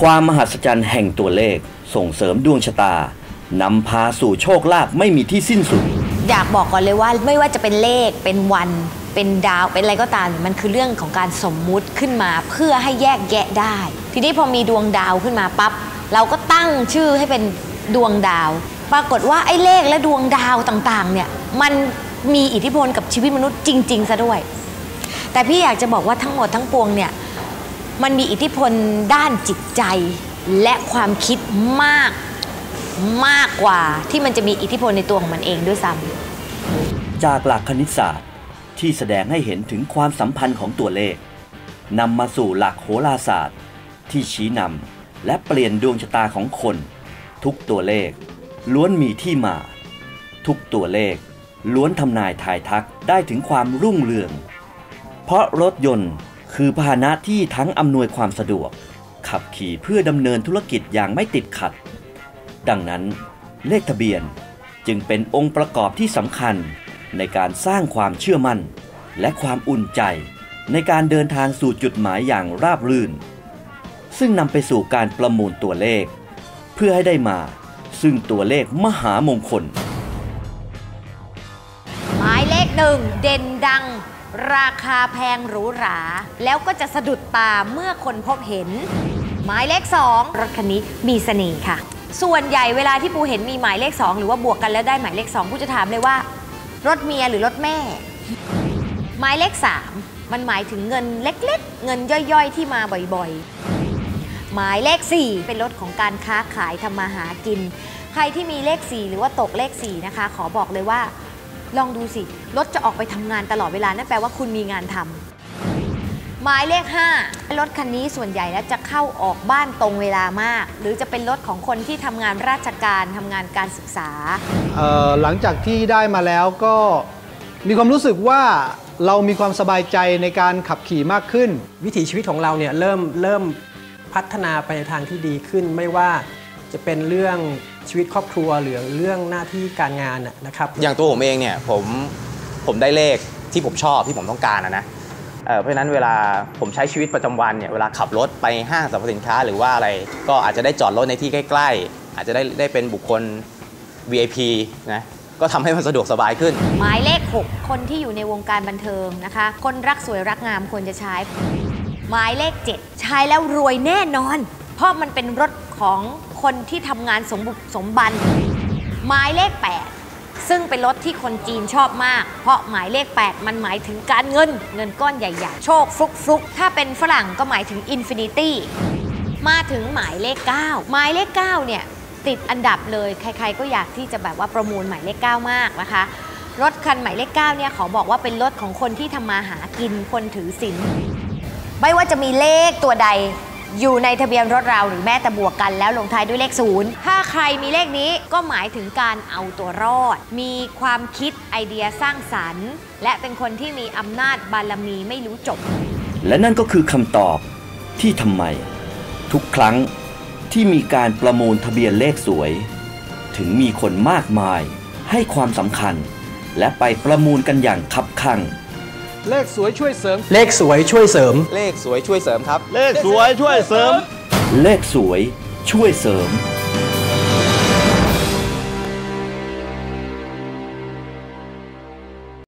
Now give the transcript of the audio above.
ความมหัศจรรย์แห่งตัวเลข ส่งเสริมดวงชะตานำพาสู่โชคลาภไม่มีที่สิ้นสุด อยากบอกก่อนเลยว่าไม่ว่าจะเป็นเลขเป็นวัน เป็นดาวเป็นอะไรก็ตาม มันคือเรื่องของการสมมุติขึ้นมาเพื่อให้แยกแยะได้ ทีนี้พอมีดวงดาวขึ้นมาปั๊บเราก็ตั้งชื่อให้เป็นดวงดาว ปรากฏว่าไอ้เลขและดวงดาวต่างๆเนี่ยมันมีอิทธิพลกับชีวิตมนุษย์จริงๆซะด้วย แต่พี่อยากจะบอกว่าทั้งหมดทั้งปวงเนี่ย มันมีอิทธิพลด้านจิตใจและความคิดมากมากกว่าที่มันจะมีอิทธิพลในตัวของมันเองด้วยซ้ำจากหลักคณิตศาสตร์ที่แสดงให้เห็นถึงความสัมพันธ์ของตัวเลขนำมาสู่หลักโหราศาสตร์ ที่ชี้นำและเปลี่ยนดวงชะตาของคน ทุกตัวเลข ล้วนมีที่มา ทุกตัวเลข ล้วนทำนายทายทักได้ถึงความรุ่งเรือง เพราะรถยนต์ คือพาหนะที่ทั้งอำนวยความสะดวก ขับขี่เพื่อดำเนินธุรกิจอย่างไม่ติดขัด ดังนั้นเลขทะเบียนจึงเป็นองค์ประกอบที่สำคัญในการสร้างความเชื่อมั่น และความอุ่นใจ ในการเดินทางสู่จุดหมายอย่างราบรื่น ซึ่งนำไปสู่การประมูลตัวเลข เพื่อให้ได้มา ซึ่งตัวเลขมหามงคล หมายเลขหนึ่งเด่นดัง ราคาแพงหรูหรา แล้วก็จะสะดุดตาเมื่อคนพบเห็น หมายเลขสองรถคันนี้มีเสน่ห์ค่ะ ส่วนใหญ่เวลาที่ปูเห็นมีหมายเลขสองหรือว่าบวกกันแล้วได้หมายเลขสองปูจะถามเลยว่า รถเมียหรือรถแม่ หมายเลขสามมันหมายถึงเงินเล็กๆ เงินย่อยๆ ที่มาบ่อยๆ หมายเลข 4 เป็นรถของการค้าขายทำมาหากิน ใครที่มีเลข 4 หรือว่าตกเลข 4 นะคะ ขอบอกเลยว่า ลองดูสิ รถจะออกไปทำงานตลอดเวลา นั่นแปลว่าคุณมีงานทำหมายเลข 5 รถคันนี้ส่วนใหญ่แล้วจะเข้าออกบ้านตรงเวลามาก หรือจะเป็นรถของคนที่ทำงานราชการทำงานการศึกษา เอ่อหลังจากที่ได้มาแล้วก็มีความรู้สึกว่าเรามีความสบายใจในการขับขี่มากขึ้น วิถีชีวิตของเราเนี่ยเริ่มเริ่มพัฒนาไปในทางที่ดีขึ้น ไม่ว่า จะเป็นเรื่องชีวิตครอบครัวหรือเรื่องหน้าที่การงานน่ะนะครับอย่างตัวผมเองเนี่ยผมผมได้เลขที่ผมชอบที่ผมต้องการนะนะเอ่อเพราะฉะนั้นเวลาผมใช้ชีวิตประจำวันเนี่ยเวลาขับรถไปห้างสรรพสินค้า หรือว่าอะไรก็อาจจะได้จอดรถในที่ใกล้ ๆ อาจจะได้ได้เป็นบุคคล VIP นะก็ทำให้มันสะดวกสบายขึ้น หมายเลข 6 คนที่อยู่ในวงการบันเทิงนะคะ คนรักสวยรักงามควรจะใช้ หมายเลข 7 ใช้แล้วรวยแน่นอน เพราะมันเป็นรถของ คนที่ทำงานสมบุกสมบันหมายเลข 8 ซึ่งเป็นรถที่คนจีนชอบมาก เพราะหมายเลข 8 มันหมายถึงการเงิน เงินก้อนใหญ่ๆ โชคฟลุกฟลุกถ้าเป็นฝรั่งก็หมายถึงอินฟินิตี้มาถึงหมายเลข 9 หมายเลข 9 เนี่ย ติดอันดับเลย ใครๆ ก็อยากที่จะแบบว่าประมูลหมายเลข 9 มากนะคะรถคันหมายเลข 9 เนี่ยขอบอกว่าเป็นรถของคนที่ทำมาหากินคนถือศีลไม่ว่าจะมีเลขตัวใด อยู่ในทะเบียนรถเราหรือแม้แต่บวกกันแล้วลงท้ายด้วยเลขศูนย์ถ้าใครมีเลขนี้ก็หมายถึงการเอาตัวรอด มีความคิดไอเดียสร้างสรรค์ และเป็นคนที่มีอำนาจบารมีไม่รู้จบ และนั่นก็คือคำตอบที่ทำไม ทุกครั้งที่มีการประมูลทะเบียนเลขสวย ถึงมีคนมากมายให้ความสำคัญ และไปประมูลกันอย่างคับคั่ง เลขสวยช่วยเสริม เลขสวยช่วยเสริม เลขสวยช่วยเสริมครับ เลขสวยช่วยเสริม เลขสวยช่วยเสริม